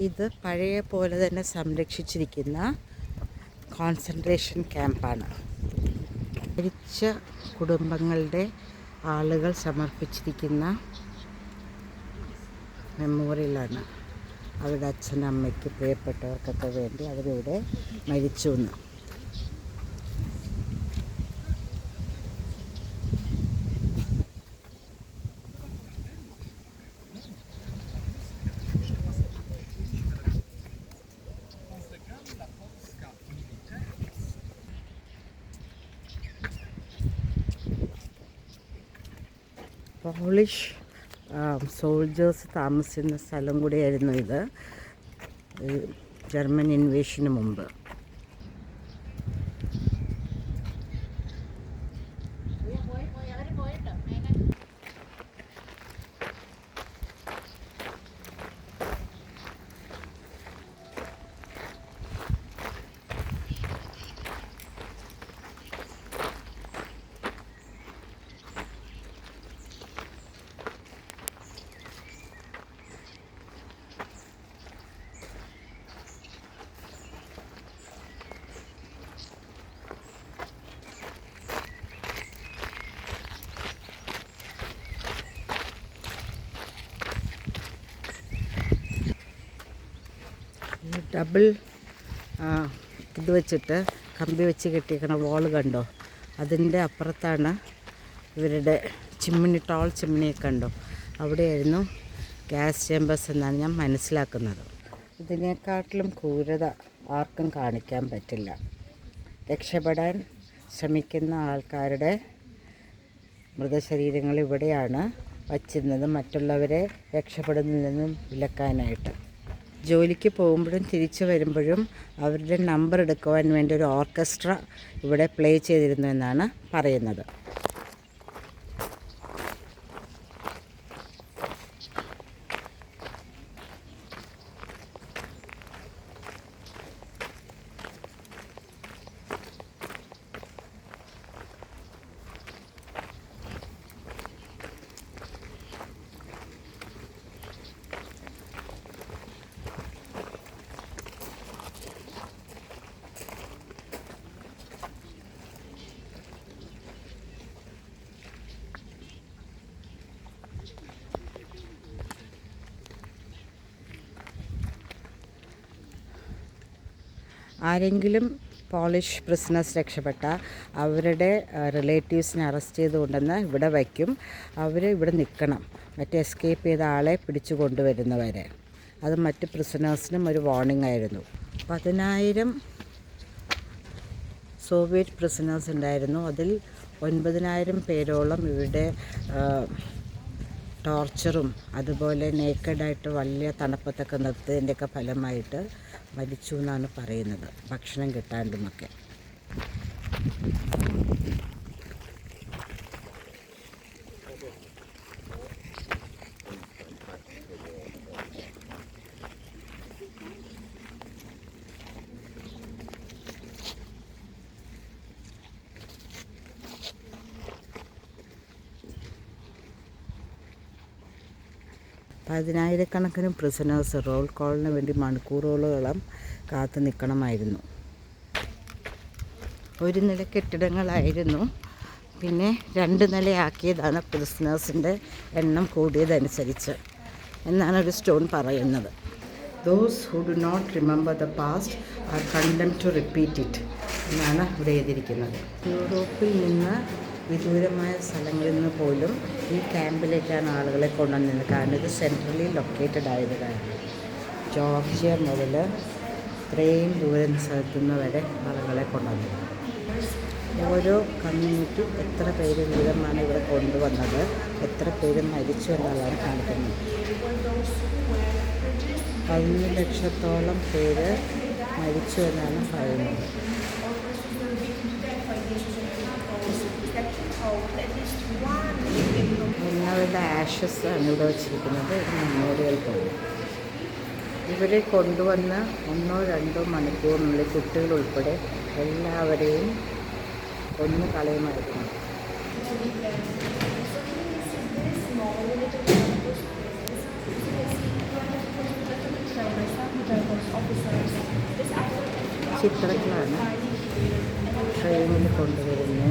ഇത് പഴയ പോലെ തന്നെ സംരക്ഷിച്ചിരിക്കുന്ന കോൺസെൻട്രേഷൻ ക്യാമ്പാണ് മരിച്ച കുടുംബങ്ങളുടെ ആളുകൾ സമർപ്പിച്ചിരിക്കുന്ന മെമ്മോറിയലാണ് അവരുടെ അച്ഛനമ്മയ്ക്ക് പ്രിയപ്പെട്ടവർക്കൊക്കെ വേണ്ടി അവരിവിടെ മരിച്ചു എന്ന് പോളിഷ് സോൾജേഴ്സ് താമസിക്കുന്ന സ്ഥലം കൂടിയായിരുന്നു ഇത്. ജർമ്മൻ ഇൻവേഷന് മുമ്പ് ഈ ഡബിൾ ഇത് വെച്ചിട്ട് കമ്പി വെച്ച് കെട്ടിയിരിക്കണ വോൾ കണ്ടോ? അതിന്റെ അപ്പുറത്താണ് ഇവരുടെ ചിമ്മിണി ടോൾ ചിമ്മിണിയൊക്കെ കണ്ടോ? അവിടെയായിരുന്നു ഗ്യാസ് ചേമ്പേഴ്സ് എന്നാണ് ഞാൻ മനസ്സിലാക്കുന്നത്. ഇതിനേക്കാട്ടിലും ക്രൂരത ആർക്കും കാണിക്കാൻ പറ്റില്ല. രക്ഷപ്പെടാൻ ശ്രമിക്കുന്ന ആൾക്കാരുടെ മൃതശരീരങ്ങൾ ഇവിടെയാണ് വച്ചിരുന്നത്. മറ്റുള്ളവരെ രക്ഷപ്പെടുന്നതിൽ നിന്നും വിലക്കാനായിട്ട്. ജോലിക്ക് പോകുമ്പോഴും തിരിച്ചു വരുമ്പോഴും അവരുടെ നമ്പർ എടുക്കുവാൻ വേണ്ടി ഒരു ഓർക്കസ്ട്ര ഇവിടെ പ്ലേ ചെയ്തിരുന്നു എന്നാണ് പറയുന്നത്. ആരെങ്കിലും പോളിഷ് പ്രിസണേഴ്സ് രക്ഷപ്പെട്ട അവരുടെ റിലേറ്റീവ്സിനെ അറസ്റ്റ് ചെയ്തുകൊണ്ടെന്ന് ഇവിടെ വയ്ക്കും. അവർ ഇവിടെ നിൽക്കണം. മറ്റേ എസ്കേപ്പ് ചെയ്ത ആളെ പിടിച്ചു കൊണ്ടുവരുന്നവരെ. അത് മറ്റ് പ്രിസനേഴ്സിനും ഒരു വാർണിംഗ് ആയിരുന്നു. പതിനായിരം സോവിയറ്റ് പ്രിസനേഴ്സ് ഉണ്ടായിരുന്നു. അതിൽ ഒൻപതിനായിരം പേരോളം ഇവിടെ ആ, ടോർച്ചറും അതുപോലെ നേക്കഡായിട്ട് വലിയ തണുപ്പത്തൊക്കെ നിർത്തിയതിന്റെയൊക്കെ ഫലമായിട്ട് മരിച്ചു എന്നാണ് പറയുന്നത്. ഭക്ഷണം കിട്ടാണ്ടുമൊക്കെ. പതിനായിരക്കണക്കിന് പ്രിസനേഴ്സ് റോൾ കോളിന് വേണ്ടി മണിക്കൂറുകളോളം കാത്തു നിൽക്കണമായിരുന്നു. ഒരു നില കെട്ടിടങ്ങളായിരുന്നു. പിന്നെ രണ്ട് നിലയാക്കിയതാണ് പ്രിസനേഴ്സിന്റെ എണ്ണം കൂടിയതനുസരിച്ച് എന്നാണ് ഒരു സ്റ്റോൺ പറയുന്നത്. Those who do not remember the past are condemned to repeat it എന്നാണ് ഇവിടെ എഴുതിയിരിക്കുന്നത്. യൂറോപ്പിൽ നിന്ന് വിദൂരമായ സ്ഥലങ്ങളിൽ നിന്ന് പോലും ഈ ക്യാമ്പിലേക്കാണ് ആളുകളെ കൊണ്ടുവന്നത് കാരണം ഇത് സെൻട്രലി ലൊക്കേറ്റഡ് ആയത് കാരണം ജോർജിയ മുതൽ ഇത്രയും ദൂരം സ്ഥലത്തുനിന്ന് വരെ ആളുകളെ കൊണ്ടുവന്നു ഓരോ കമ്മ്യൂണിറ്റി എത്ര പേര് വീതമാണ് ഇവിടെ കൊണ്ടുവന്നത് എത്ര പേര് മരിച്ചു എന്നുള്ളതാണ് കാണിക്കുന്നത്. പതിനൊന്ന് ലക്ഷത്തോളം പേര് മരിച്ചു എന്നാണ് പറയുന്നത്. എല്ലാവരുടെ ആഷസ് ആണ് ഇവിടെ വച്ചിരിക്കുന്നത്. ഒരു മെമ്മോറിയൽ പോലെ ഇവരെ കൊണ്ടുവന്ന് ഒന്നോ രണ്ടോ മണിക്കൂറിനുള്ളിൽ കുട്ടികൾ ഉൾപ്പെടെ എല്ലാവരെയും കൊന്നു കളയുമായിരുന്നു ചിത്രങ്ങളാണ് ട്രെയിനിൽ കൊണ്ടുവരുന്നു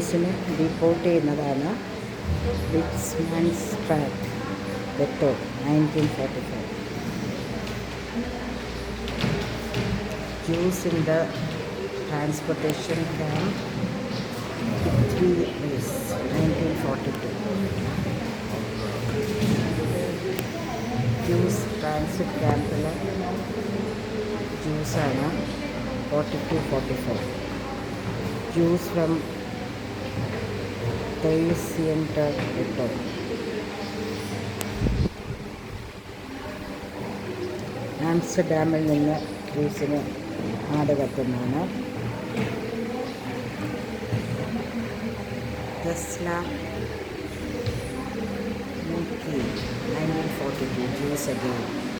ജ്യൂസിനെ ഡിപ്പോർട്ട് ചെയ്യുന്നതാണ് വിറ്റ്സ്മാൻസ് tract വെട്ടോ nineteen forty five Jews in the transportation camp three days, 1942. Jews transit ക്യാമ്പിൽ ജ്യൂസാണ് forty two forty four Jews from ആംസ്റ്റർഡാമിൽ നിന്ന് ക്രൂസിന് ആട് കത്തുന്നതാണ് Tesla nineteen forty two Jews again